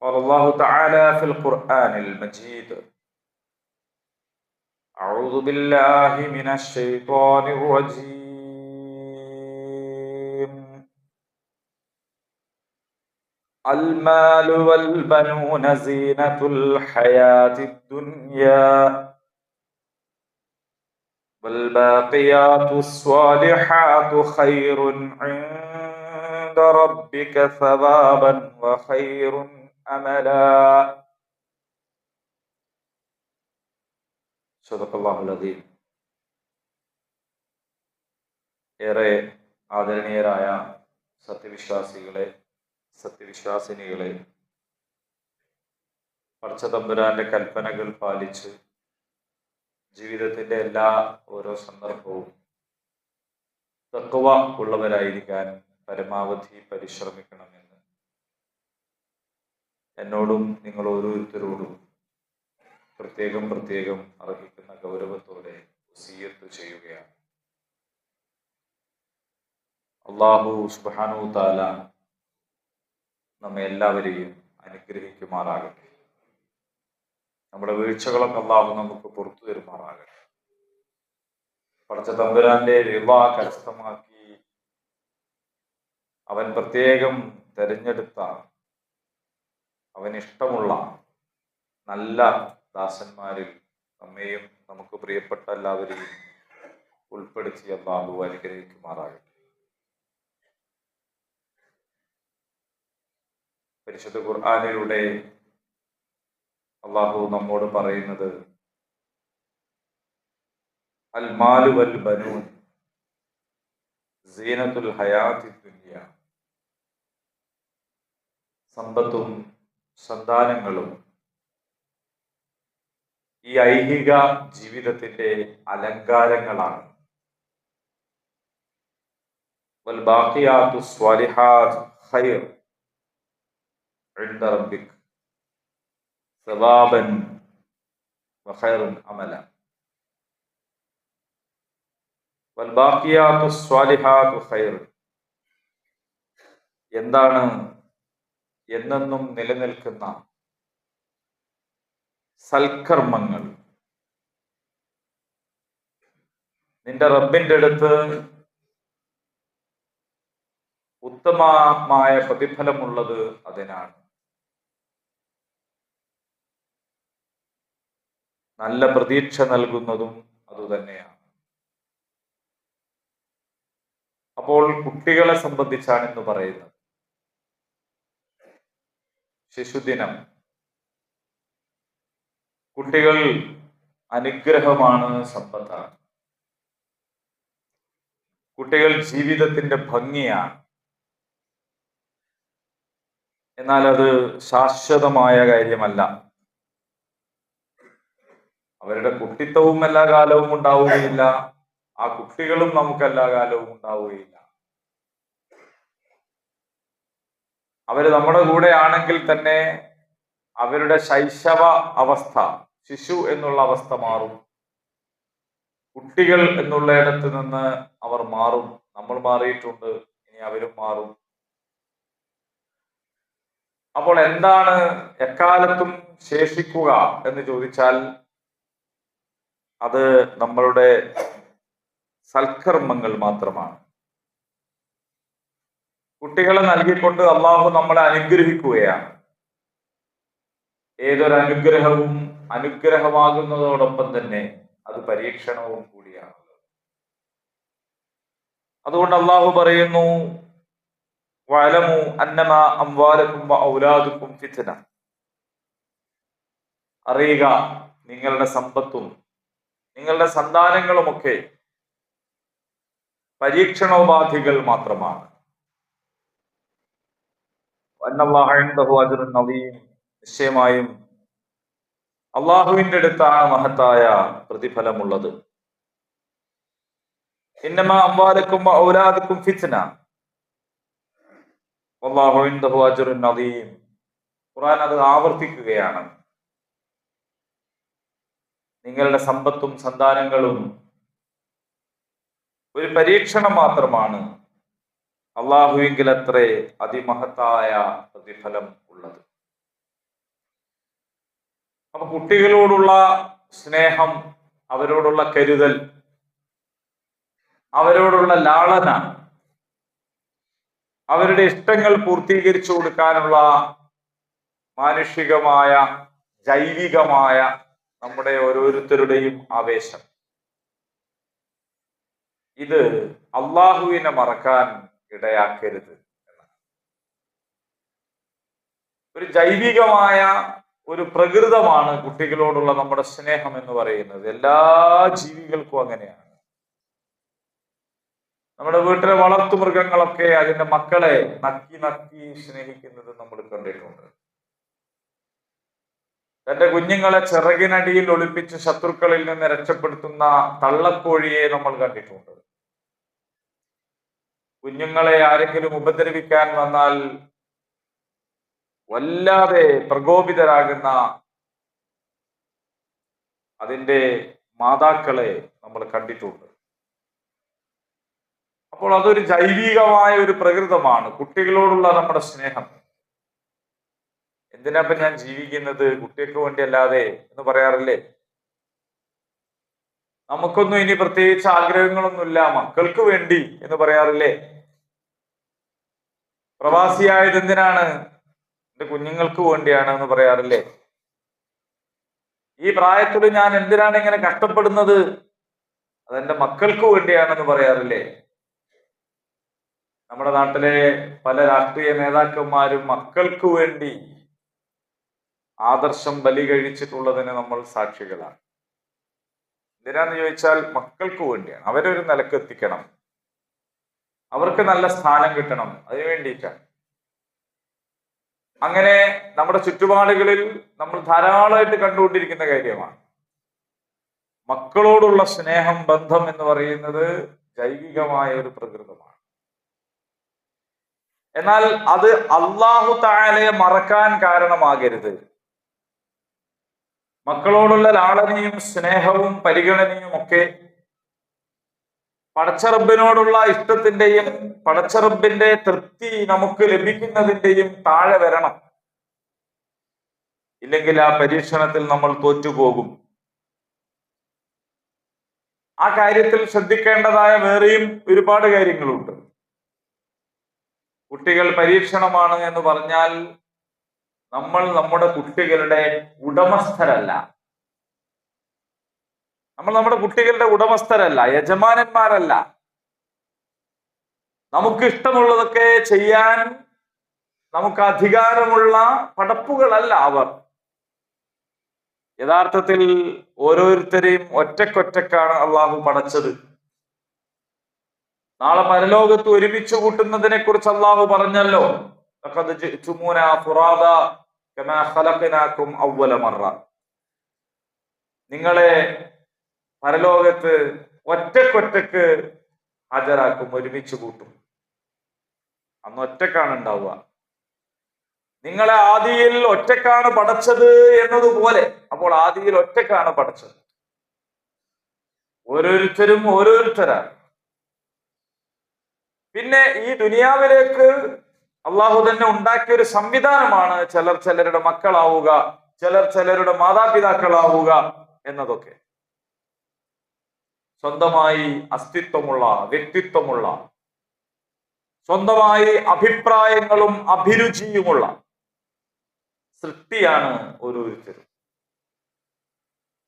قال الله تعالى في القرآن المجيد. أعوذ بالله من الشيطان الرجيم. المال والبنون زينة الحياة الدنيا والباقيات الصالحات خير عند ربك ثوابا وخير أملا صدق الله العظيم ഏറെ ആദരണീയരായ സത്യവിശ്വാസികളെ സത്യവിശ്വാസിനികളെ പടച്ചതമ്പുരാന്റെ കൽപ്പനകൾ പാലിച്ച് ജീവിതത്തിന്റെ എല്ലാ ഓരോ സന്ദർഭവും തക്കവ ഉള്ളവരായിരിക്കാൻ പരമാവധി പരിശ്രമിക്കണമെന്ന് എന്നോടും നിങ്ങൾ ഓരോരുത്തരോടും പ്രത്യേകം പ്രത്യേകം അർഹിക്കുന്ന ഗൗരവത്തോടെ സീയത്ത് ചെയ്യുകയാണ്. അള്ളാഹു സുബാനു താല നമ്മെ എല്ലാവരെയും അനുഗ്രഹിക്കുമാറാകട്ടെ. നമ്മുടെ വീഴ്ചകളൊക്കെ അള്ളാഹു നമുക്ക് പുറത്തു തരുമാറാകട്ടെ. പടച്ച തമ്പുരാന്റെ വിവാ കരസ്ഥമാക്കി അവൻ പ്രത്യേകം തെരഞ്ഞെടുത്ത അവൻ ഇഷ്ടമുള്ള നല്ല ദാസന്മാരിൽ നമ്മെയും നമുക്ക് പ്രിയപ്പെട്ട എല്ലാവരെയും ഉൾപ്പെടുത്തി അള്ളാഹു അനുഗ്രഹിക്കുമാറാകട്ടെ. പരിശുദ്ധ ഖുർആാനിലൂടെ അള്ളാഹു നമ്മോട് പറയുന്നത് അൽ ബനൂൻ സീനത്തുൽ ഹയാത്തി ദുനിയ. സമ്പത്തും സന്താനങ്ങളും ഈ ഐഹിക ജീവിതത്തിന്റെ അലങ്കാരങ്ങളാണ്. എന്താണ് എന്നെന്നും നിലനിൽക്കുന്ന സൽക്കർമ്മങ്ങൾ. നിന്റെ റബ്ബിന്റെ അടുത്ത് ഉത്തമമായ പ്രതിഫലമുള്ളത് അതിനാണ്. നല്ല പ്രതീക്ഷ നൽകുന്നതും അതുതന്നെയാണ് അപ്പോൾ കുട്ടികളെ സംബന്ധിച്ചാണ് ഇന്ന് പറയുന്നത്. ശിശുദിനം. കുട്ടികൾ അനുഗ്രഹമാണ് സമ്പത്താണ് കുട്ടികൾ ജീവിതത്തിന്റെ ഭംഗിയാണ്. എന്നാൽ അത് ശാശ്വതമായ കാര്യമല്ല. അവരുടെ കുട്ടിത്തവും എല്ലാ കാലവും ഉണ്ടാവുകയില്ല. ആ കുട്ടികളും നമുക്ക് എല്ലാ കാലവും ഉണ്ടാവുകയില്ല. അവർ നമ്മുടെ കൂടെ ആണെങ്കിൽ തന്നെ അവരുടെ ശൈശവ അവസ്ഥ ശിശു എന്നുള്ള അവസ്ഥ മാറും. കുട്ടികൾ എന്നുള്ളയിടത്ത് നിന്ന് അവർ മാറും. നമ്മൾ മാറിയിട്ടുണ്ട് ഇനി അവരും മാറും. അപ്പോൾ എന്താണ് എക്കാലത്തും ശേഷിക്കുക എന്ന് ചോദിച്ചാൽ അത് നമ്മളുടെ സൽക്കർമ്മങ്ങൾ മാത്രമാണ്. കുട്ടികളെ നൽകിക്കൊണ്ട് അള്ളാഹു നമ്മളെ അനുഗ്രഹിക്കുകയാണ്. ഏതൊരു അനുഗ്രഹവും അനുഗ്രഹമാകുന്നതോടൊപ്പം തന്നെ അത് പരീക്ഷണവും കൂടിയാണ് അതുകൊണ്ട് അള്ളാഹു പറയുന്നു വലമു അന്നമ അംവാലക്കും ഔലാദുക്കും ഫിത്തന അറിയുക നിങ്ങളുടെ സമ്പത്തും നിങ്ങളുടെ സന്താനങ്ങളുമൊക്കെ പരീക്ഷണോപാധികൾ മാത്രമാണ്. നിശ്ചയമായും അള്ളാഹുവിന്റെ അടുത്താണ് മഹത്തായ പ്രതിഫലമുള്ളത്. ഇന്നമ ഫിത്ന. ഖുർആൻ അത് ആവർത്തിക്കുകയാണ്. നിങ്ങളുടെ സമ്പത്തും സന്താനങ്ങളും ഒരു പരീക്ഷണം മാത്രമാണ് അള്ളാഹുവിങ്കിൽ അത്രേ അതിമഹത്തായ പ്രതിഫലം ഉള്ളത്. അപ്പൊ കുട്ടികളോടുള്ള സ്നേഹം അവരോടുള്ള കരുതൽ അവരോടുള്ള ലാളന അവരുടെ ഇഷ്ടങ്ങൾ പൂർത്തീകരിച്ചു കൊടുക്കാനുള്ള മാനുഷികമായ ജൈവികമായ നമ്മുടെ ഓരോരുത്തരുടെയും ആവേശം. ഇത് അള്ളാഹുവിനെ മറക്കാൻ ഇടയാക്കരുത് ഒരു ജൈവികമായ ഒരു പ്രകൃതമാണ് കുട്ടികളോടുള്ള നമ്മുടെ സ്നേഹം എന്ന് പറയുന്നത്. എല്ലാ ജീവികൾക്കും അങ്ങനെയാണ്. നമ്മുടെ വീട്ടിലെ വളർത്തു മൃഗങ്ങളൊക്കെ അതിന്റെ മക്കളെ നക്കി നക്കി സ്നേഹിക്കുന്നത് നമ്മൾ കണ്ടിട്ടുണ്ട്. തന്റെ കുഞ്ഞുങ്ങളെ ചിറകിനടിയിൽ ഒളിപ്പിച്ച് ശത്രുക്കളിൽ നിന്ന് രക്ഷപ്പെടുത്തുന്ന തള്ളക്കോഴിയെ നമ്മൾ കണ്ടിട്ടുണ്ട്. കുഞ്ഞുങ്ങളെ ആരെങ്കിലും ഉപദ്രവിക്കാൻ വന്നാൽ വല്ലാതെ പ്രകോപിതരാകുന്ന അതിന്റെ മാതാക്കളെ നമ്മൾ കണ്ടിട്ടുണ്ട്. അപ്പോൾ അതൊരു ജൈവികമായ ഒരു പ്രകൃതമാണ്. കുട്ടികളോടുള്ള നമ്മുടെ സ്നേഹം. എന്തിനാ ഞാൻ ജീവിക്കുന്നത്? കുട്ടികൾക്ക് വേണ്ടി അല്ലാതെ എന്ന് പറയാറില്ലേ? നമുക്കൊന്നും ഇനി പ്രത്യേകിച്ച് ആഗ്രഹങ്ങളൊന്നുമില്ല. മക്കൾക്ക് വേണ്ടി എന്ന് പറയാറില്ലേ? പ്രവാസിയായത് എന്തിനാണ് എന്റെ കുഞ്ഞുങ്ങൾക്ക് വേണ്ടിയാണ് എന്ന് പറയാറില്ലേ? ഈ പ്രായത്തിൽ ഞാൻ എന്തിനാണ് ഇങ്ങനെ കഷ്ടപ്പെടുന്നത്? അതെന്റെ മക്കൾക്ക് വേണ്ടിയാണെന്ന് പറയാറില്ലേ? നമ്മുടെ നാട്ടിലെ പല രാഷ്ട്രീയ നേതാക്കന്മാരും മക്കൾക്ക് വേണ്ടി ആദർശം ബലി കഴിച്ചിട്ടുള്ളതിന് നമ്മൾ സാക്ഷികളാണ്. എന്തിനാന്ന് ചോദിച്ചാൽ മക്കൾക്ക് വേണ്ടിയാണ്. അവരൊരു ഒരു നിലയ്ക്ക് എത്തിക്കണം. അവർക്ക് നല്ല സ്ഥാനം കിട്ടണം. അതിനു വേണ്ടിയിട്ടാണ്. അങ്ങനെ നമ്മുടെ ചുറ്റുപാടുകളിൽ നമ്മൾ ധാരാളമായിട്ട് കണ്ടുകൊണ്ടിരിക്കുന്ന കാര്യമാണ്. മക്കളോടുള്ള സ്നേഹം ബന്ധം എന്ന് പറയുന്നത് ജൈവികമായ ഒരു പ്രകൃതമാണ്. എന്നാൽ അത് അള്ളാഹു താലയെ മറക്കാൻ കാരണമാകരുത്. മക്കളോടുള്ള ലാളനയും സ്നേഹവും പരിഗണനയും ഒക്കെ പടച്ചറബിനോടുള്ള ഇഷ്ടത്തിന്റെയും പടച്ചറബിന്റെ തൃപ്തി നമുക്ക് ലഭിക്കുന്നതിന്റെയും താഴെ വരണം. ഇല്ലെങ്കിൽ ആ പരീക്ഷണത്തിൽ നമ്മൾ തോറ്റുപോകും. ആ കാര്യത്തിൽ ശ്രദ്ധിക്കേണ്ടതായ വേറെയും ഒരുപാട് കാര്യങ്ങളുണ്ട്. കുട്ടികൾ പരീക്ഷണമാണ് എന്ന് പറഞ്ഞാൽ നമ്മൾ നമ്മുടെ കുട്ടികളുടെ ഉടമസ്ഥരല്ല. നമ്മൾ നമ്മുടെ കുട്ടികളുടെ ഉടമസ്ഥരല്ല യജമാനന്മാരല്ല. നമുക്കിഷ്ടമുള്ളതൊക്കെ ചെയ്യാൻ നമുക്ക് അധികാരമുള്ള പടപ്പുകളല്ല അവർ. യഥാർത്ഥത്തിൽ ഓരോരുത്തരെയും ഒറ്റക്കൊറ്റക്കാണ് അള്ളാഹു പടച്ചത്. നാളെ പരലോകത്ത് ഒരുമിച്ച് കൂട്ടുന്നതിനെ കുറിച്ച് അള്ളാഹു പറഞ്ഞല്ലോ. നിങ്ങളെ പരലോകത്ത് ഒറ്റക്കൊറ്റക്ക് ഹാജരാക്കും ഒരുമിച്ച് കൂട്ടും. അന്ന് ഒറ്റക്കാണ് ഉണ്ടാവുക. നിങ്ങളെ ആദിയിൽ ഒറ്റക്കാണ് പടച്ചത് എന്നതുപോലെ അപ്പോൾ ആദിയിൽ ഒറ്റക്കാണ് പടച്ചത്. ഓരോരുത്തരും ഓരോരുത്തരാണ്. പിന്നെ ഈ ദുനിയാവിലേക്ക് അള്ളാഹു തന്നെ ഉണ്ടാക്കിയ ഒരു സംവിധാനമാണ് ചിലർ ചിലരുടെ മക്കളാവുക ചിലർ ചിലരുടെ മാതാപിതാക്കളാവുക എന്നതൊക്കെ. സ്വന്തമായി അസ്തിത്വമുള്ള വ്യക്തിത്വമുള്ള സ്വന്തമായി അഭിപ്രായങ്ങളും അഭിരുചിയുമുള്ള സൃഷ്ടിയാണ് ഓരോരുത്തരും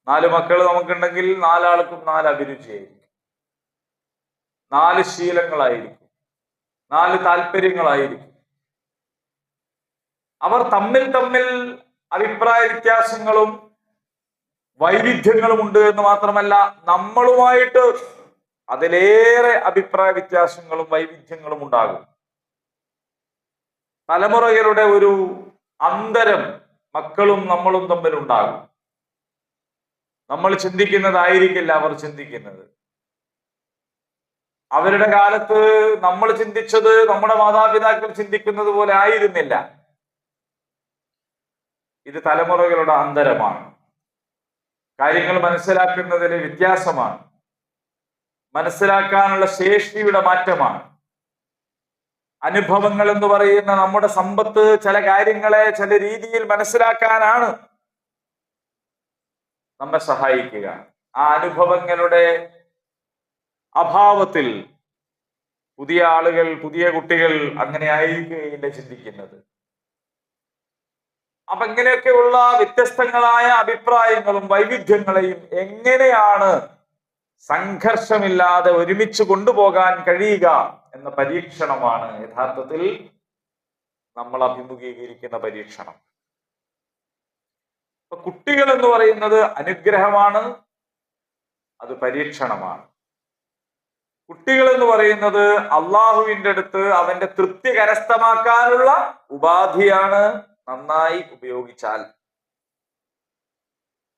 നാല് മക്കൾ നമുക്കുണ്ടെങ്കിൽ നാലാൾക്കും നാല് അഭിരുചിയായിരിക്കും. നാല് ശീലങ്ങളായിരിക്കും. നാല് താല്പര്യങ്ങളായിരിക്കും. അവർ തമ്മിൽ തമ്മിൽ അഭിപ്രായ വ്യത്യാസങ്ങളും വൈവിധ്യങ്ങളും ഉണ്ട് എന്ന് മാത്രമല്ല നമ്മളുമായിട്ട് അതിലേറെ അഭിപ്രായ വ്യത്യാസങ്ങളും വൈവിധ്യങ്ങളും ഉണ്ടാകും. തലമുറകളുടെ ഒരു അന്തരം മക്കളും നമ്മളും തമ്മിൽ ഉണ്ടാകും നമ്മൾ ചിന്തിക്കുന്നതായിരിക്കില്ല അവർ ചിന്തിക്കുന്നത്. അവരുടെ കാലത്ത് നമ്മൾ ചിന്തിച്ചത് നമ്മുടെ മാതാപിതാക്കൾ ചിന്തിക്കുന്നത് പോലെ ആയിരുന്നില്ല. ഇത് തലമുറകളുടെ അന്തരമാണ്. കാര്യങ്ങൾ മനസ്സിലാക്കുന്നതിലെ വ്യത്യാസമാണ്. മനസ്സിലാക്കാനുള്ള ശേഷിയുടെ മാറ്റമാണ്. അനുഭവങ്ങൾ എന്ന് പറയുന്ന നമ്മുടെ സമ്പത്ത് ചില കാര്യങ്ങളെ ചില രീതിയിൽ മനസ്സിലാക്കാനാണ് നമ്മെ സഹായിക്കുക. ആ അനുഭവങ്ങളുടെ അഭാവത്തിൽ പുതിയ ആളുകൾ പുതിയ കുട്ടികൾ അങ്ങനെ ആയിരിക്കുകയില്ല ചിന്തിക്കുന്നത്. അപ്പൊ ഇങ്ങനെയൊക്കെയുള്ള വ്യത്യസ്തങ്ങളായ അഭിപ്രായങ്ങളും വൈവിധ്യങ്ങളെയും എങ്ങനെയാണ് സംഘർഷമില്ലാതെ ഒരുമിച്ച് കൊണ്ടുപോകാൻ കഴിയുക എന്ന പരീക്ഷണമാണ് യഥാർത്ഥത്തിൽ നമ്മൾ അഭിമുഖീകരിക്കുന്ന പരീക്ഷണം. അപ്പൊ കുട്ടികൾ എന്ന് പറയുന്നത് അനുഗ്രഹമാണ് അത് പരീക്ഷണമാണ്. കുട്ടികൾ എന്ന് പറയുന്നത് അള്ളാഹുവിന്റെ അടുത്ത് അവന്റെ തൃപ്തി കരസ്ഥമാക്കാനുള്ള ഉപാധിയാണ് നന്നായി ഉപയോഗിച്ചാൽ.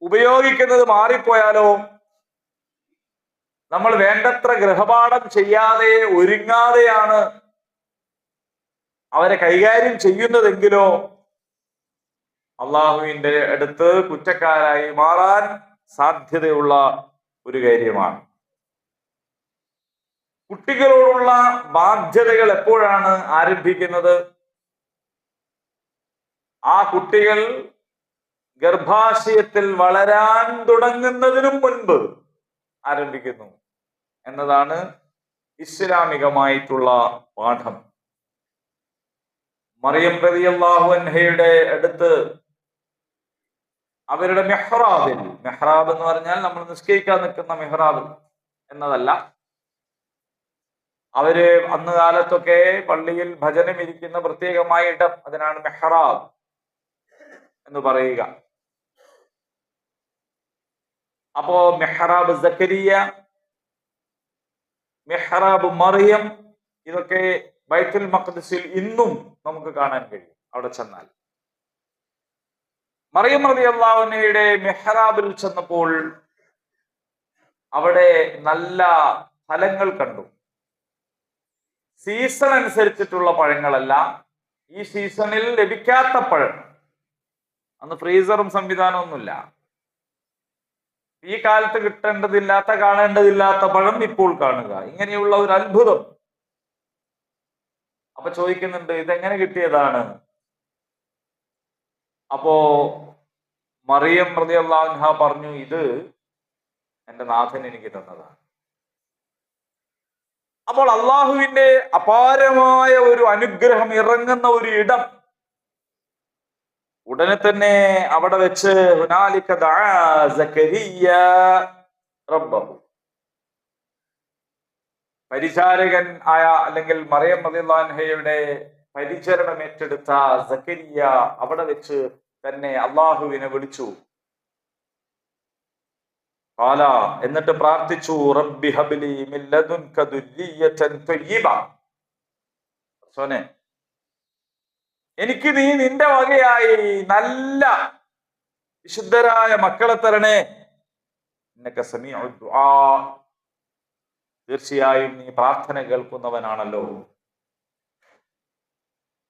ഉപയോഗിക്കുന്നത് മാറിപ്പോയാലോ? നമ്മൾ വേണ്ടത്ര ഗൃഹപാഠം ചെയ്യാതെ ഒരുങ്ങാതെയാണ് അവരെ കൈകാര്യം ചെയ്യുന്നതെങ്കിലോ അള്ളാഹുവിന്റെ അടുത്ത് കുറ്റക്കാരായി മാറാൻ സാധ്യതയുള്ള ഒരു കാര്യമാണ്. കുട്ടികളോടുള്ള ബാധ്യതകൾ എപ്പോഴാണ് ആരംഭിക്കുന്നത്? ആ കുട്ടികൾ ഗർഭാശയത്തിൽ വളരാൻ തുടങ്ങുന്നതിനും മുൻപ് ആരംഭിക്കുന്നു എന്നതാണ് ഇസ്ലാമികമായിട്ടുള്ള പാഠം. മറിയം പ്രതി അള്ളാഹു അൻഹയുടെ അടുത്ത് അവരുടെ മെഹ്റാബിൽ മെഹ്റാബ് എന്ന് പറഞ്ഞാൽ നമ്മൾ നിസ്കരിക്കാൻ നിൽക്കുന്ന മെഹ്റാബ് എന്നതല്ല. അവർ അന്ന് കാലത്തൊക്കെ പള്ളിയിൽ ഭജനം ഇരിക്കുന്ന പ്രത്യേകമായ ഇടം അതിനാണ് മെഹ്റാബ്. എന്ന് പറയുക. അപ്പോ മെഹ്റാബ് സക്കരിയ മെഹ്റാബ് മറിയം ഇതൊക്കെ ബൈത്തുൽ മഖ്ദസിൽ ഇന്നും നമുക്ക് കാണാൻ കഴിയും അവിടെ ചെന്നാൽ. മറിയം റതി അള്ളാഹുനയുടെ മെഹ്റാബിൽ ചെന്നപ്പോൾ അവിടെ നല്ല ഫലങ്ങൾ കണ്ടു. സീസൺ അനുസരിച്ചിട്ടുള്ള പഴങ്ങളല്ല ഈ സീസണിൽ ലഭിക്കാത്ത പഴം. അന്ന് ഫ്രീസറും സംവിധാനമൊന്നുമില്ല ഈ കാലത്ത് കിട്ടേണ്ടതില്ലാത്ത കാണേണ്ടതില്ലാത്ത പഴം ഇപ്പോൾ കാണുക. ഇങ്ങനെയുള്ള ഒരു അത്ഭുതം. അപ്പൊ ചോദിക്കുന്നുണ്ട് ഇതെങ്ങനെ കിട്ടിയതാണ്? അപ്പോ മറിയം പ്രതി അള്ളാഹ പറഞ്ഞു ഇത് എന്റെ നാഥൻ എനിക്ക് തന്നതാണ്. അപ്പോൾ അള്ളാഹുവിന്റെ അപാരമായ ഒരു അനുഗ്രഹം ഇറങ്ങുന്ന ഒരു ഇടം ഉടനെ തന്നെ അവിടെ വെച്ച് പരിചാരകൻ ആയ അല്ലെങ്കിൽ മറിയം റളിയല്ലാഹുഅൻഹയുടെ പരിചരണം ഏറ്റെടുത്ത സക്കരിയ അവിടെ വെച്ച് തന്നെ അള്ളാഹുവിനെ വിളിച്ചു. കാല എന്നിട്ട് പ്രാർത്ഥിച്ചു റബ്ബി ഹബിലി മിൻ ലദുൻക തയ്യിബ. സോനെ എനിക്ക് നീ നിന്റെ വകയായി. നല്ല വിശുദ്ധരായ മക്കളെ തരണേ. തീർച്ചയായും നീ പ്രാർത്ഥന കേൾക്കുന്നവനാണല്ലോ.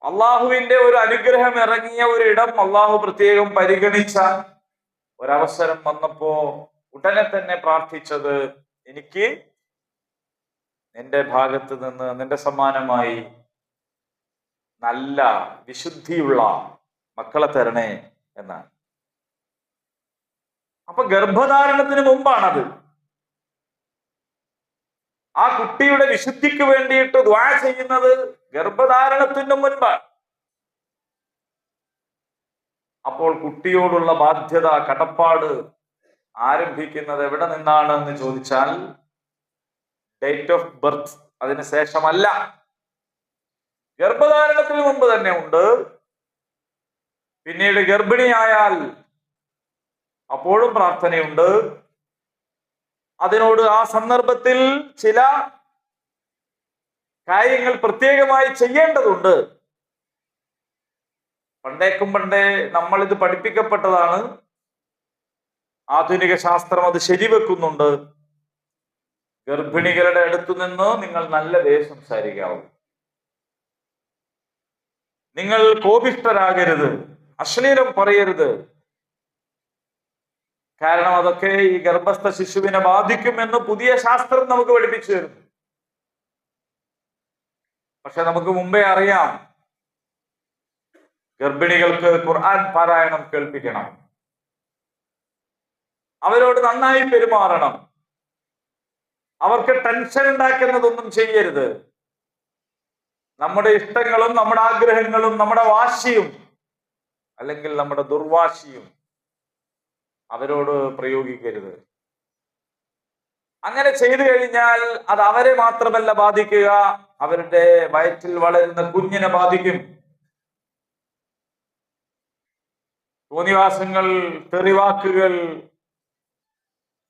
അള്ളാഹുവിന്റെ ഒരു അനുഗ്രഹം ഇറങ്ങിയ ഒരു ഇടം അള്ളാഹു പ്രത്യേകം പരിഗണിച്ച ഒരവസരം വന്നപ്പോ ഉടനെ തന്നെ പ്രാർത്ഥിച്ചത് എനിക്ക് നിന്റെ ഭാഗത്ത് നിന്ന് നിന്റെ സമ്മാനമായി നല്ല വിശുദ്ധിയുള്ള മക്കളെ തരണേ എന്നാണ്. അപ്പൊ ഗർഭധാരണത്തിന് മുമ്പാണത്. ആ കുട്ടിയുടെ വിശുദ്ധിക്ക് വേണ്ടിയിട്ട് ദ്വാ ചെയ്യുന്നത് ഗർഭധാരണത്തിന് മുൻപാണ്. അപ്പോൾ കുട്ടിയോടുള്ള ബാധ്യത കടപ്പാട് ആരംഭിക്കുന്നത് എവിടെ നിന്നാണ് എന്ന് ചോദിച്ചാൽ ഡേറ്റ് ഓഫ് ബർത്ത് അതിന് ശേഷമല്ല. ഗർഭധാരണത്തിന് മുമ്പ് തന്നെ ഉണ്ട്. പിന്നീട് ഗർഭിണിയായാൽ അപ്പോഴും പ്രാർത്ഥനയുണ്ട്. അതിനോട് ആ സന്ദർഭത്തിൽ ചില കാര്യങ്ങൾ പ്രത്യേകമായി ചെയ്യേണ്ടതുണ്ട്. പണ്ടേക്കും പണ്ടേ നമ്മൾ ഇത് പഠിപ്പിക്കപ്പെട്ടതാണ്. ആധുനിക ശാസ്ത്രം അത് ശരിവെക്കുന്നുണ്ട്. ഗർഭിണികളുടെ അടുത്തു നിന്ന് നിങ്ങൾ നല്ല ദേശം സംസാരിക്കാവൂ നിങ്ങൾ കോപിഷ്ടരാകരുത് അശ്ലീലം പറയരുത്. കാരണം അതൊക്കെ ഈ ഗർഭസ്ഥ ശിശുവിനെ ബാധിക്കുമെന്ന് പുതിയ ശാസ്ത്രം നമുക്ക് പഠിപ്പിച്ചു തരുന്നു. പക്ഷെ നമുക്ക് മുമ്പേ അറിയാം ഗർഭിണികൾക്ക് ഖുർആൻ പാരായണം കേൾപ്പിക്കണം. അവരോട് നന്നായി പെരുമാറണം. അവർക്ക് ടെൻഷൻ ഉണ്ടാക്കുന്നതൊന്നും ചെയ്യരുത്. നമ്മുടെ ഇഷ്ടങ്ങളും നമ്മുടെ ആഗ്രഹങ്ങളും നമ്മുടെ വാശിയും അല്ലെങ്കിൽ നമ്മുടെ ദുർവാശിയും അവരോട് പ്രയോഗിക്കരുത്. അങ്ങനെ ചെയ്തു കഴിഞ്ഞാൽ അത് അവരെ മാത്രമല്ല ബാധിക്കുക. അവരുടെ വയറ്റിൽ വളരുന്ന കുഞ്ഞിനെ ബാധിക്കും. തോന്നിവാസങ്ങൾ തെറിവാക്കുകൾ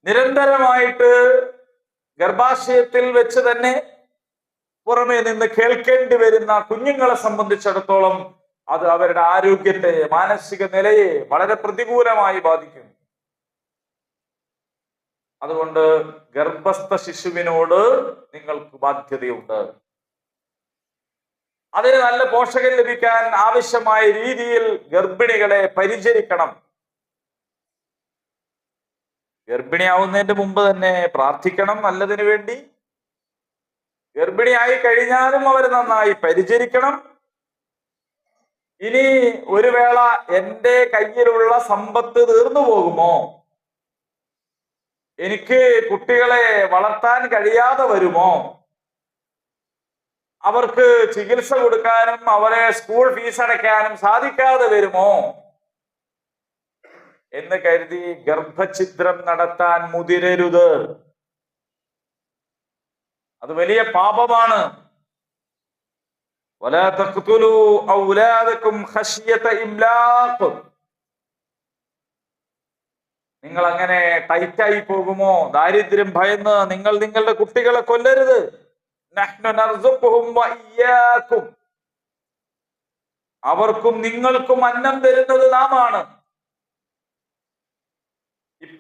നിരന്തരമായിട്ട് ഗർഭാശയത്തിൽ വെച്ച് തന്നെ പുറമേ നിന്ന് കേൾക്കേണ്ടി വരുന്ന കുഞ്ഞുങ്ങളെ സംബന്ധിച്ചിടത്തോളം അത് അവരുടെ ആരോഗ്യത്തെ മാനസിക നിലയെ വളരെ പ്രതികൂലമായി ബാധിക്കും അതുകൊണ്ട് ഗർഭസ്ഥ ശിശുവിനോട് നിങ്ങൾക്ക് ബാധ്യതയുണ്ട്. അതിന് നല്ല പോഷകം ലഭിക്കാൻ ആവശ്യമായ രീതിയിൽ ഗർഭിണികളെ പരിചരിക്കണം. ഗർഭിണിയാവുന്നതിന്റെ മുമ്പ് തന്നെ പ്രാർത്ഥിക്കണം നല്ലതിനു വേണ്ടി. ഗർഭിണിയായി കഴിഞ്ഞാലും അവർ നന്നായി പരിചരിക്കണം. ഇനി ഒരു വേള എന്റെ കയ്യിലുള്ള സമ്പത്ത് തീർന്നു പോകുമോ? എനിക്ക് കുട്ടികളെ വളർത്താൻ കഴിയാതെ വരുമോ? അവർക്ക് ചികിത്സ കൊടുക്കാനും അവരെ സ്കൂൾ ഫീസ് അടയ്ക്കാനും സാധിക്കാതെ വരുമോ? എന്ന് കരുതി ഗർഭഛിദ്രം നടത്താൻ മുതിരരുത്. അത് വലിയ പാപമാണ്. നിങ്ങൾ അങ്ങനെ ടൈറ്റായി പോകുമോ? ദാരിദ്ര്യം ഭയന്ന് നിങ്ങൾ നിങ്ങളുടെ കുട്ടികളെ കൊല്ലരുത്. അവർക്കും നിങ്ങൾക്കും അന്നം തരുന്നത് നാമാണ്.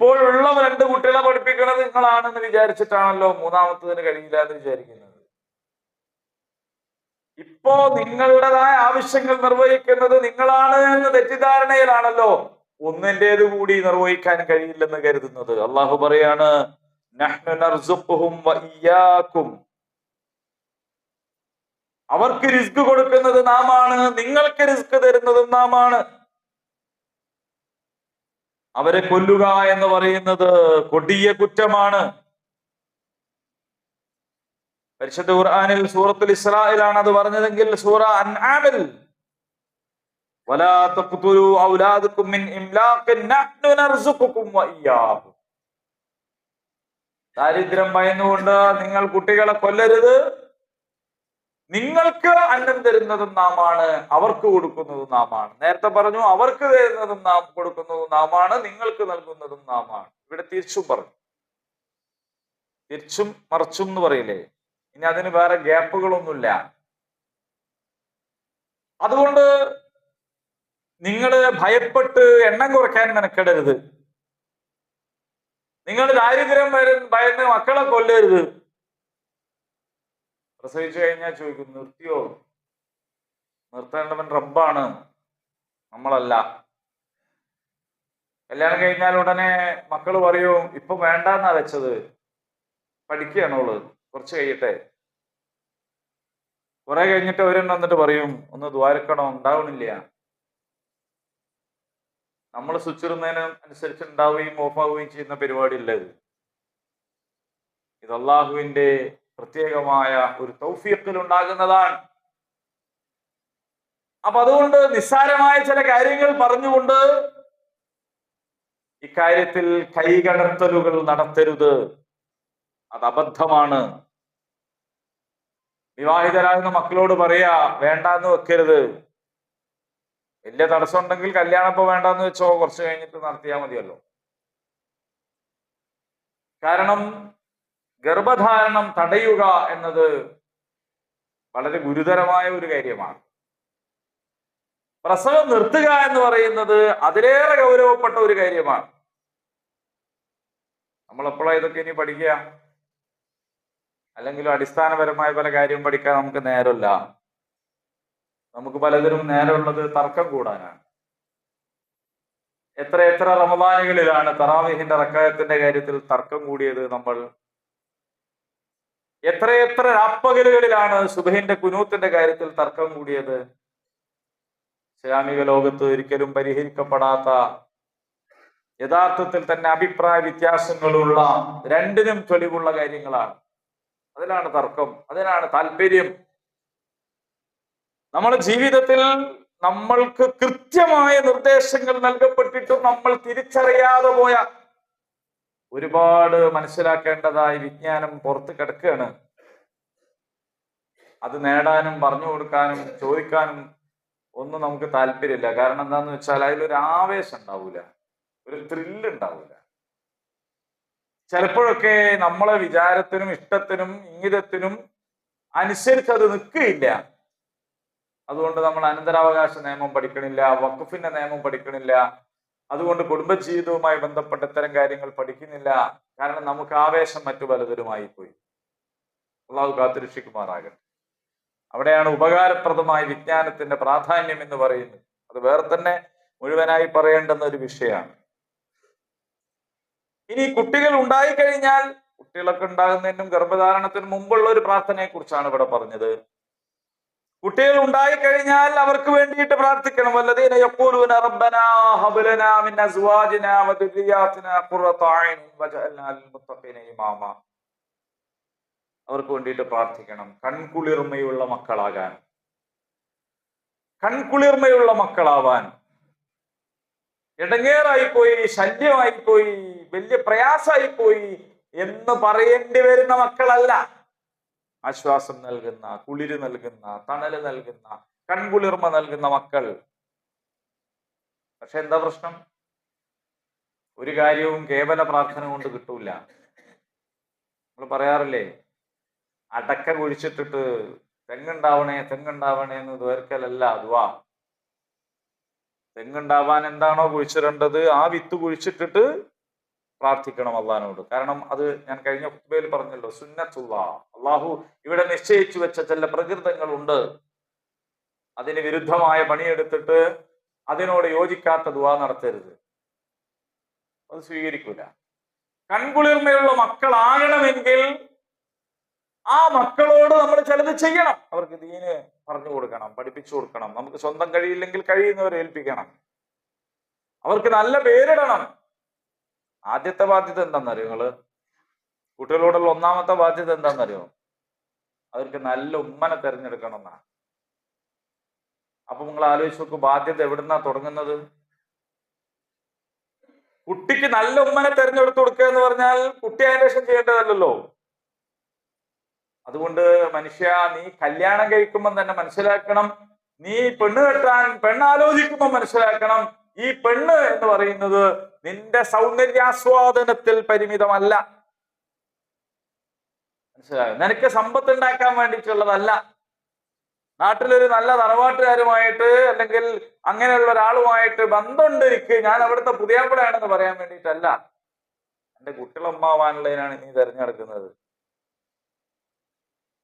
ഇപ്പോഴുള്ള രണ്ട് കുട്ടികളെ പഠിപ്പിക്കുന്നത് നിങ്ങളാണെന്ന് വിചാരിച്ചിട്ടാണല്ലോ മൂന്നാമത്തതിന് കഴിയില്ല എന്ന് വിചാരിക്കുന്നത്. ഇപ്പോ നിങ്ങളുടേതായ ആവശ്യങ്ങൾ നിർവഹിക്കുന്നത് നിങ്ങളാണ് എന്ന് തെറ്റിദ്ധാരണയിലാണല്ലോ ഒന്നിന്റെത് കൂടി നിർവഹിക്കാൻ കഴിയില്ലെന്ന് കരുതുന്നത്. അള്ളാഹു പറയാണ്. അവർക്ക് റിസ്ക് കൊടുക്കുന്നത് നാമാണ് നിങ്ങൾക്ക് റിസ്ക് തരുന്നതും നാമാണ്. അവരെ കൊല്ലുക എന്ന് പറയുന്നത് കൊടിയ കുറ്റമാണ്. പരിശുദ്ധ ഖുർആനിൽ സൂറത്തുൽ ഇസ്രായിലാണ് അത് പറഞ്ഞതെങ്കിൽ സൂറ അൻആമിൽ ദാരിദ്ര്യം ഭയന്നുകൊണ്ട് നിങ്ങൾ കുട്ടികളെ കൊല്ലരുത്. നിങ്ങൾക്ക് അന്നം തരുന്നതും നാമാണ് അവർക്ക് കൊടുക്കുന്നതും നാമാണ്. നേരത്തെ പറഞ്ഞു അവർക്ക് തരുന്നതും നാം കൊടുക്കുന്നതും നാമാണ് നിങ്ങൾക്ക് നൽകുന്നതും നാമാണ്. ഇവിടെ തിരിച്ചും പറഞ്ഞു. തിരിച്ചും മറിച്ചും എന്ന് പറയില്ലേ? ഇനി അതിന് വേറെ ഗ്യാപ്പുകളൊന്നുമില്ല. അതുകൊണ്ട് നിങ്ങൾ ഭയപ്പെട്ട് എണ്ണം കുറയ്ക്കാൻ മെനക്കെടരുത്. നിങ്ങൾ ദാരിദ്ര്യം വരും ഭയന്ന് മക്കളെ കൊല്ലരുത്. പ്രസവിച്ചു കഴിഞ്ഞാൽ ചോദിക്കും നിർത്തിയോ? നിർത്തേണ്ടവൻ റബ്ബാണ്. നമ്മളല്ല. കല്യാണം കഴിഞ്ഞാൽ ഉടനെ മക്കൾ പറയും ഇപ്പൊ വേണ്ടെന്നാ വെച്ചത്. പഠിക്കുകയാണോൾ കുറച്ച് കഴിയട്ടെ. കുറെ കഴിഞ്ഞിട്ട് അവരെന്നെ വന്നിട്ട് പറയും ഒന്ന് ദ്വാരക്കണോ? ഉണ്ടാവണില്ല. നമ്മൾ സ്വിച്ച് ഇടുന്നതിന് അനുസരിച്ച് ഉണ്ടാവുകയും ഓഫാവുകയും ചെയ്യുന്ന പരിപാടി ഇത്. ഇത് അള്ളാഹുവിന്റെ പ്രത്യേകമായ ഒരു തൗഫീഖിൽ ഉണ്ടാകുന്നതാണ്. അപ്പൊ അതുകൊണ്ട് നിസ്സാരമായ ചില കാര്യങ്ങൾ പറഞ്ഞുകൊണ്ട് ഇക്കാര്യത്തിൽ കൈകടത്തലുകൾ നടത്തരുത്. അത് അബദ്ധമാണ്. വിവാഹിതരാകുന്ന മക്കളോട് പറയാ വേണ്ടാന്ന് വെക്കരുത്. വലിയ തടസ്സം ഉണ്ടെങ്കിൽ കല്യാണം ഇപ്പൊ വേണ്ടാന്ന് വെച്ചോ കുറച്ച് കഴിഞ്ഞിട്ട് നടത്തിയാൽ മതിയല്ലോ. കാരണം ഗർഭധാരണം തടയുക എന്നത് വളരെ ഗുരുതരമായ ഒരു കാര്യമാണ്. പ്രസവം നിർത്തുക എന്ന് പറയുന്നത് അതിലേറെ ഗൗരവപ്പെട്ട ഒരു കാര്യമാണ്. നമ്മൾ ഇതൊക്കെ ഇനി പഠിക്കുക? അല്ലെങ്കിൽ അടിസ്ഥാനപരമായ പല കാര്യവും പഠിക്കാൻ നമുക്ക് നേരമില്ല. നമുക്ക് പലതിനും നേരമുള്ളത് തർക്കം കൂടാനാണ്. എത്ര എത്ര റമദാനുകളിലാണ് തറാവിഹിന്റെ റക്കായത്തിന്റെ കാര്യത്തിൽ തർക്കം കൂടിയത് നമ്മൾ എത്രയെത്ര രാപ്പകലുകളിലാണ് സുബഹിന്റെ കുനൂത്തിന്റെ കാര്യത്തിൽ തർക്കം കൂടിയത്? ഇസ്ലാമിക ലോകത്ത് ഒരിക്കലും പരിഹരിക്കപ്പെടാത്ത യഥാർത്ഥത്തിൽ തന്നെ അഭിപ്രായ വ്യത്യാസങ്ങളുള്ള രണ്ടിനും തെളിവുള്ള കാര്യങ്ങളാണ്. അതിലാണ് തർക്കം അതിനാണ് താല്പര്യം. നമ്മുടെ ജീവിതത്തിൽ നമ്മൾക്ക് കൃത്യമായ നിർദ്ദേശങ്ങൾ നൽകപ്പെട്ടിട്ടും നമ്മൾ തിരിച്ചറിയാതെ പോയ ഒരുപാട് മനസ്സിലാക്കേണ്ടതായി വിജ്ഞാനം പുറത്ത് കിടക്കുകയാണ്. അത് നേടാനും പറഞ്ഞു കൊടുക്കാനും ചോദിക്കാനും ഒന്നും നമുക്ക് താല്പര്യമില്ല. കാരണം എന്താന്ന് വെച്ചാൽ അതിലൊരു ആവേശം ഉണ്ടാവൂല. ഒരു ത്രില്ല് ഉണ്ടാവൂല. ചിലപ്പോഴൊക്കെ നമ്മളെ വിചാരത്തിനും ഇഷ്ടത്തിനും ഇംഗിതത്തിനും അനുസരിച്ച് അത് നിൽക്കുകയില്ല. അതുകൊണ്ട് നമ്മൾ അനന്തരാവകാശ നിയമം പഠിക്കണില്ല വക്കുഫിന്റെ നിയമം പഠിക്കണില്ല അതുകൊണ്ട് കുടുംബജീവിതവുമായി ബന്ധപ്പെട്ട ഇത്തരം കാര്യങ്ങൾ പഠിക്കുന്നില്ല. കാരണം നമുക്ക് ആവേശം മറ്റു പലതരമായി പോയി. അള്ളാഹു കാത്തിരക്ഷിക്കുമാറാകട്ടെ. അവിടെയാണ് ഉപകാരപ്രദമായ വിജ്ഞാനത്തിന്റെ പ്രാധാന്യം എന്ന് പറയുന്നത്. അത് വേറെ തന്നെ മുഴുവനായി പറയേണ്ടുന്ന ഒരു വിഷയമാണ്. ഇനി കുട്ടികൾ ഉണ്ടായിക്കഴിഞ്ഞാൽ കുട്ടികളൊക്കെ ഉണ്ടാകുന്നതിനും ഗർഭധാരണത്തിനും മുമ്പുള്ള ഒരു പ്രാർത്ഥനയെ കുറിച്ചാണ് ഇവിടെ പറഞ്ഞത്. കുട്ടികൾ ഉണ്ടായിക്കഴിഞ്ഞാൽ അവർക്ക് വേണ്ടിയിട്ട് പ്രാർത്ഥിക്കണം. വല്ലതീന റബ്ബനാ ലിൽ മുത്തഖീന അവർക്ക് വേണ്ടിയിട്ട് പ്രാർത്ഥിക്കണം. കൺകുളിർമയുള്ള മക്കളാകാൻ. കൺകുളിർമയുള്ള മക്കളാവാൻ. ഇടങ്ങേറായി പോയി ശല്യമായി പോയി വലിയ പ്രയാസമായി പോയി എന്ന് പറയേണ്ടി വരുന്ന മക്കളല്ല. ആശ്വാസം നൽകുന്ന കുളിര് നൽകുന്ന തണൽ നൽകുന്ന കൺകുളിർമ നൽകുന്ന മക്കൾ. പക്ഷെ എന്താ പ്രശ്നം? ഒരു കാര്യവും കേവല പ്രാർത്ഥന കൊണ്ട് കിട്ടൂല. നമ്മൾ പറയാറില്ലേ അടക്ക കുഴിച്ചിട്ടിട്ട് തെങ്ങുണ്ടാവണേ തെങ്ങുണ്ടാവണേ എന്ന് ദുവർക്കലല്ല അതുവാ തെങ്ങുണ്ടാവാൻ എന്താണോ കുഴിച്ചിടേണ്ടത് ആ വിത്ത് കുഴിച്ചിട്ടിട്ട് പ്രാർത്ഥിക്കണം അള്ളഹാനോട്. കാരണം അത് ഞാൻ കഴിഞ്ഞ കുത്തുബയിൽ പറഞ്ഞല്ലോ സുന്നത്തുള്ള. അള്ളാഹു ഇവിടെ നിശ്ചയിച്ചു വെച്ച ചില പ്രകൃതങ്ങളുണ്ട്. അതിന് വിരുദ്ധമായ പണിയെടുത്തിട്ട് അതിനോട് യോജിക്കാത്ത ദുവാ നടത്തരുത്. അത് സ്വീകരിക്കൂല. കൺകുളിർമയുള്ള മക്കളാകണമെങ്കിൽ ആ മക്കളോട് നമ്മൾ ചിലത് ചെയ്യണം. അവർക്ക് ദീന് പറഞ്ഞു കൊടുക്കണം പഠിപ്പിച്ചു കൊടുക്കണം. നമുക്ക് സ്വന്തം കഴിയില്ലെങ്കിൽ കഴിയുന്നവരെ ഏൽപ്പിക്കണം. അവർക്ക് നല്ല പേരിടണം. ആദ്യത്തെ ബാധ്യത എന്താണെന്നറിയോ നിങ്ങൾ? കുട്ടികളോടുള്ള ഒന്നാമത്തെ ബാധ്യത എന്താണെന്നറിയോ? അവർക്ക് നല്ല ഉമ്മനെ തിരഞ്ഞെടുക്കണം എന്നാണ് അപ്പൊ നിങ്ങൾ ആലോചിച്ച് നോക്കൂ ബാധ്യത എവിടുന്നാ തുടങ്ങുന്നത്? കുട്ടിക്ക് നല്ല ഉമ്മനെ തെരഞ്ഞെടുത്ത് കൊടുക്കുക എന്ന് പറഞ്ഞാൽ കുട്ടി അന്വേഷണം ചെയ്യേണ്ടതല്ലല്ലോ. അതുകൊണ്ട് മനുഷ്യ നീ കല്യാണം കഴിക്കുമ്പോൾ തന്നെ മനസ്സിലാക്കണം. നീ പെണ്ണ് കെട്ടാൻ പെണ്ണ് പെണ്ണാലോചിക്കുമ്പോൾ മനസ്സിലാക്കണം. ഈ പെണ്ണ് എന്ന് പറയുന്നത് നിന്റെ സൗന്ദര്യാസ്വാദനത്തിൽ പരിമിതമല്ല. മനസ്സിലായോ? നിനക്ക് സമ്പത്ത് ഉണ്ടാക്കാൻ വേണ്ടിയിട്ടുള്ളതല്ല. നാട്ടിലൊരു നല്ല തറവാട്ടുകാരുമായിട്ട് അല്ലെങ്കിൽ അങ്ങനെയുള്ള ഒരാളുമായിട്ട് ബന്ധമുണ്ട് എനിക്ക് ഞാൻ അവിടുത്തെ പുതിയാപ്പിളയാണെന്ന് പറയാൻ വേണ്ടിയിട്ടല്ല. എന്റെ കുട്ടികളമ്മാവാനുള്ളതിനാണ് നീ തിരഞ്ഞെടുക്കുന്നത്.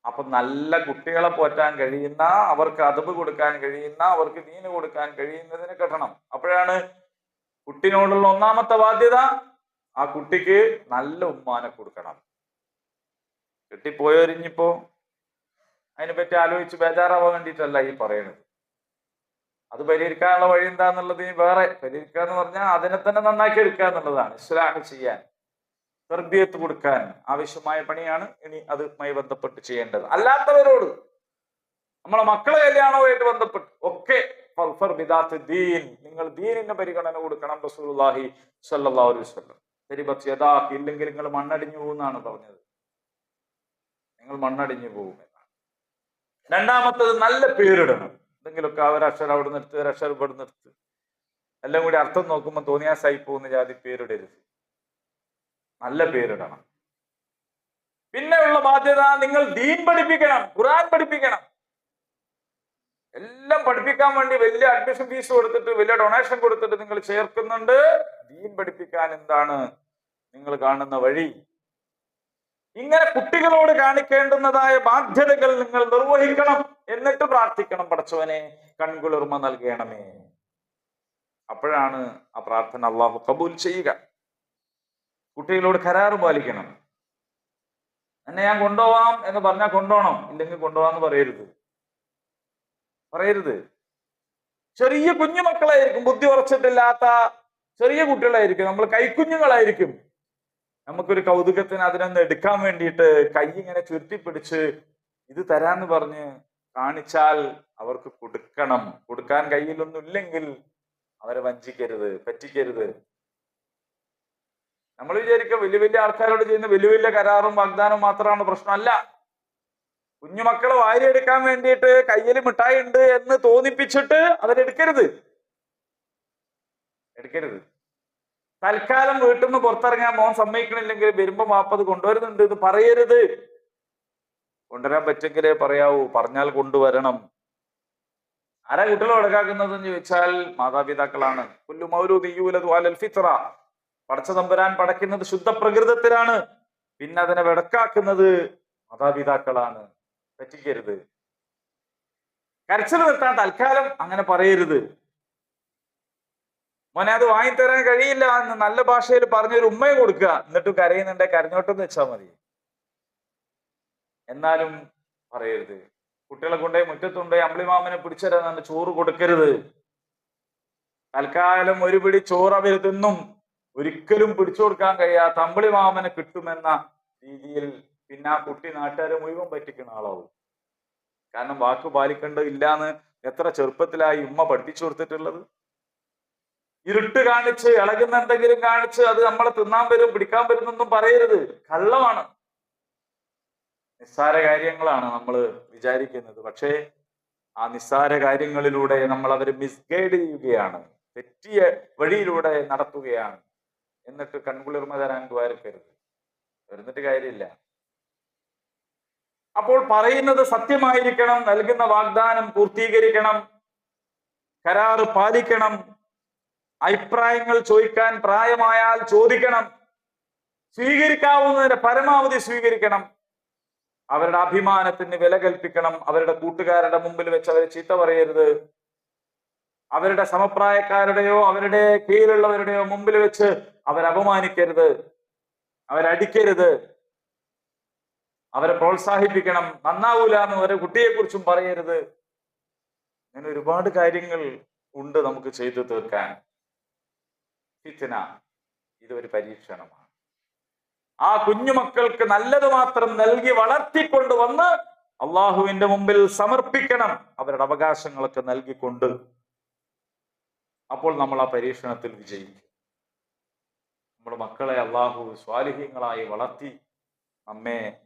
അപ്പൊ നല്ല കുട്ടികളെ പോറ്റാൻ കഴിയുന്ന അവർക്ക് അതബ് കൊടുക്കാൻ കഴിയുന്ന അവർക്ക് ദീന് കൊടുക്കാൻ കഴിയുന്നതിന് കെട്ടണം. അപ്പോഴാണ് കുട്ടിനോടുള്ള ഒന്നാമത്തെ ബാധ്യത ആ കുട്ടിക്ക് നല്ല ഉമ്മാനെ കൊടുക്കണം. കെട്ടിപ്പോയൊരിഞ്ഞിപ്പോ അതിനെ പറ്റി ആലോചിച്ച് ബേജാറാവാൻ വേണ്ടിയിട്ടല്ല ഈ പറയുന്നത്. അത് പരിഹരിക്കാനുള്ള വഴി എന്താന്നുള്ളത് ഇനി വേറെ പരിഹരിക്കുക എന്ന് പറഞ്ഞാൽ അതിനെ തന്നെ നന്നാക്കി എടുക്കുക എന്നുള്ളതാണ്. ഇസ്ലാഹ് ചെയ്യാൻ തെർബിയത്ത് കൊടുക്കാൻ ആവശ്യമായ പണിയാണ് ഇനി അതുമായി ബന്ധപ്പെട്ട് ചെയ്യേണ്ടത്. അല്ലാത്തവരോട് നമ്മളെ മക്കളെ കല്യാണവുമായിട്ട് ബന്ധപ്പെട്ട് ഒക്കെ നിങ്ങൾ ദീനിന് പരിഗണന കൊടുക്കണം റസൂലുള്ളാഹി സ്വല്ലല്ലാഹു അലൈഹി വസല്ലം. തെരിബത്ത് യദാക്ക് ഇല്ലെങ്കിൽ നിങ്ങൾ മണ്ണടിഞ്ഞു പോകുന്നാണ് പറഞ്ഞത്. നിങ്ങൾ മണ്ണടിഞ്ഞു പോകും എന്നാണ്. രണ്ടാമത്തത് നല്ല പേരിടണം. എന്തെങ്കിലുമൊക്കെ ആ അക്ഷരം അവിടെ നിർത്ത് ഒരക്ഷരം ഇവിടെ നിർത്ത് എല്ലാം കൂടി അർത്ഥം നോക്കുമ്പോൾ തോന്നിയാസായി പോകുന്ന ജാതി പേരിടരുത്. നല്ല പേരിടണം. പിന്നെയുള്ള ബാധ്യത നിങ്ങൾ ദീൻ പഠിപ്പിക്കണം ഖുർആൻ പഠിപ്പിക്കണം. പഠിപ്പിക്കാൻ വേണ്ടി വലിയ അഡ്മിഷൻ ഫീസ് കൊടുത്തിട്ട് വലിയ ഡൊണേഷൻ കൊടുത്തിട്ട് നിങ്ങൾ ചേർക്കുന്നുണ്ട്. ദീൻ പഠിപ്പിക്കാൻ എന്താണ് നിങ്ങൾ കാണുന്ന വഴി? ഇങ്ങനെ കുട്ടികളോട് കാണിക്കേണ്ടുന്നതായ ബാധ്യതകൾ നിങ്ങൾ നിർവഹിക്കണം എന്നിട്ട് പ്രാർത്ഥിക്കണം പടച്ചവനെ. കൺകുളിർമ നൽകണമേ. അപ്പോഴാണ് ആ പ്രാർത്ഥന അള്ളാഹു കബൂൽ ചെയ്യുക. കുട്ടികളോട് കരാറ് പാലിക്കണം. എന്നെ ഞാൻ കൊണ്ടുപോവാം എന്ന് പറഞ്ഞാൽ കൊണ്ടുപോകണം. ഇല്ലെങ്കിൽ കൊണ്ടുപോവാന്ന് പറയരുത്. പറയരുത്. ചെറിയ കുഞ്ഞു മക്കളായിരിക്കും ബുദ്ധി ഉറച്ചിട്ടില്ലാത്ത ചെറിയ കുട്ടികളായിരിക്കും. നമ്മൾ കൈക്കുഞ്ഞുങ്ങളായിരിക്കും. നമുക്കൊരു കൗതുകത്തിന് അതിനൊന്ന് എടുക്കാൻ വേണ്ടിയിട്ട് കൈ ഇങ്ങനെ ചുരുട്ടിപ്പിടിച്ച് ഇത് തരാന്ന് പറഞ്ഞ് കാണിച്ചാൽ അവർക്ക് കൊടുക്കണം. കൊടുക്കാൻ കയ്യിലൊന്നും ഇല്ലെങ്കിൽ അവരെ വഞ്ചിക്കരുത് പറ്റിക്കരുത്. നമ്മൾ വിചാരിക്കുക വലിയ വലിയ ആൾക്കാരോട് ചെയ്യുന്ന വലിയ വലിയ കരാറും വാഗ്ദാനവും മാത്രമാണ് പ്രശ്നമല്ല കുഞ്ഞുമക്കളെ വാരിയെടുക്കാൻ വേണ്ടിയിട്ട് കയ്യിൽ മിഠായി ഉണ്ട് എന്ന് തോന്നിപ്പിച്ചിട്ട് അവരെടുക്കരുത് എടുക്കരുത്. തൽക്കാലം വീട്ടിൽ നിന്ന് പുറത്തിറങ്ങാൻ മോൻ സമ്മതിക്കണില്ലെങ്കിൽ വരുമ്പോ മാപ്പത് കൊണ്ടുവരുന്നുണ്ട് എന്ന് പറയരുത്. കൊണ്ടുവരാൻ പറ്റെങ്കിലേ പറയാവൂ. പറഞ്ഞാൽ കൊണ്ടുവരണം. ആരാ കുട്ടികളെ ഉടക്കാക്കുന്നതെന്ന് ചോദിച്ചാൽ മാതാപിതാക്കളാണ്. ഫിത്ര പടച്ച തമ്പുരാൻ പടയ്ക്കുന്നത് ശുദ്ധ പ്രകൃതത്തിലാണ് പിന്നെ അതിനെ വെടക്കാക്കുന്നത് മാതാപിതാക്കളാണ്. പറ്റിക്കരുത്. കരച്ചിൽ നിർത്താൻ തൽക്കാലം അങ്ങനെ പറയരുത്. മോനെ അത് വാങ്ങിത്തരാൻ കഴിയില്ല എന്ന് നല്ല ഭാഷയിൽ പറഞ്ഞൊരു ഉമ്മയും കൊടുക്കുക. എന്നിട്ടും കരയുന്നുണ്ടെ കരഞ്ഞോട്ടെന്ന് വെച്ചാൽ മതി. എന്നാലും പറയരുത്. കുട്ടികളെ കൊണ്ടുപോയി മുറ്റത്തുണ്ടോയി അമ്പിളിമാമനെ പിടിച്ചരാൻ ചോറ് കൊടുക്കരുത്. തൽക്കാലം ഒരു പിടി ചോറ് അവർ തിന്നും. ഒരിക്കലും പിടിച്ചു കൊടുക്കാൻ കഴിയാത്ത അമ്പിളിമാമനെ കിട്ടുമെന്ന രീതിയിൽ പിന്നെ ആ കുട്ടി നാട്ടുകാരെ മുഴുവൻ പറ്റിക്കുന്ന ആളാവും. കാരണം വാക്ക് പാലിക്കേണ്ടതില്ലാന്ന് എത്ര ചെറുപ്പത്തിലായി ഉമ്മ പഠിപ്പിച്ചു കൊടുത്തിട്ടുള്ളത്? ഇരുട്ട് കാണിച്ച് ഇളകുന്ന എന്തെങ്കിലും കാണിച്ച് അത് നമ്മളെ തിന്നാൻ വരും പിടിക്കാൻ വരുന്നൊന്നും പറയരുത്. കള്ളമാണ്. നിസ്സാര കാര്യങ്ങളാണ് നമ്മൾ വിചാരിക്കുന്നത്. പക്ഷേ ആ നിസ്സാര കാര്യങ്ങളിലൂടെ നമ്മൾ അവരെ മിസ്ഗൈഡ് ചെയ്യുകയാണ്. തെറ്റിയ വഴിയിലൂടെ നടത്തുകയാണ്. എന്നിട്ട് കൺകുളിർമ തരാൻ ദ്വാരക്കരുത്. വരുന്നിട്ട് കാര്യമില്ല. അപ്പോൾ പറയുന്നത് സത്യമായിരിക്കണം നൽകുന്ന വാഗ്ദാനം പൂർത്തീകരിക്കണം കരാറ് പാലിക്കണം അഭിപ്രായങ്ങൾ ചോദിക്കാൻ പ്രായമായാൽ ചോദിക്കണം സ്വീകരിക്കാവുന്നതിന്റെ പരമാവധി സ്വീകരിക്കണം അവരുടെ അഭിമാനത്തിന് വില കൽപ്പിക്കണം അവരുടെ കൂട്ടുകാരുടെ മുമ്പിൽ വെച്ച് അവരെ ചീത്ത പറയരുത് അവരുടെ സമപ്രായക്കാരുടെയോ അവരുടെ കീഴിലുള്ളവരുടെയോ മുമ്പിൽ വെച്ച് അവരപമാനിക്കരുത് അവരടിക്കരുത്. അവരെ പ്രോത്സാഹിപ്പിക്കണം. നന്നാവൂല എന്ന് ഒരു കുട്ടിയെ കുറിച്ചും പറയരുത്. അങ്ങനെ ഒരുപാട് കാര്യങ്ങൾ ഉണ്ട് നമുക്ക് ചെയ്തു തീർക്കാൻ. ഫിത്തിന ഇതൊരു പരീക്ഷണമാണ്. ആ കുഞ്ഞുമക്കൾക്ക് നല്ലത് മാത്രം നൽകി വളർത്തിക്കൊണ്ടുവന്ന് അള്ളാഹുവിന്റെ മുമ്പിൽ സമർപ്പിക്കണം. അവരുടെ അവകാശങ്ങളൊക്കെ നൽകിക്കൊണ്ട് അപ്പോൾ നമ്മൾ ആ പരീക്ഷണത്തിൽ വിജയിക്കും. നമ്മുടെ മക്കളെ അള്ളാഹു സ്വാലിഹ്യങ്ങളായി വളർത്തി. നമ്മെ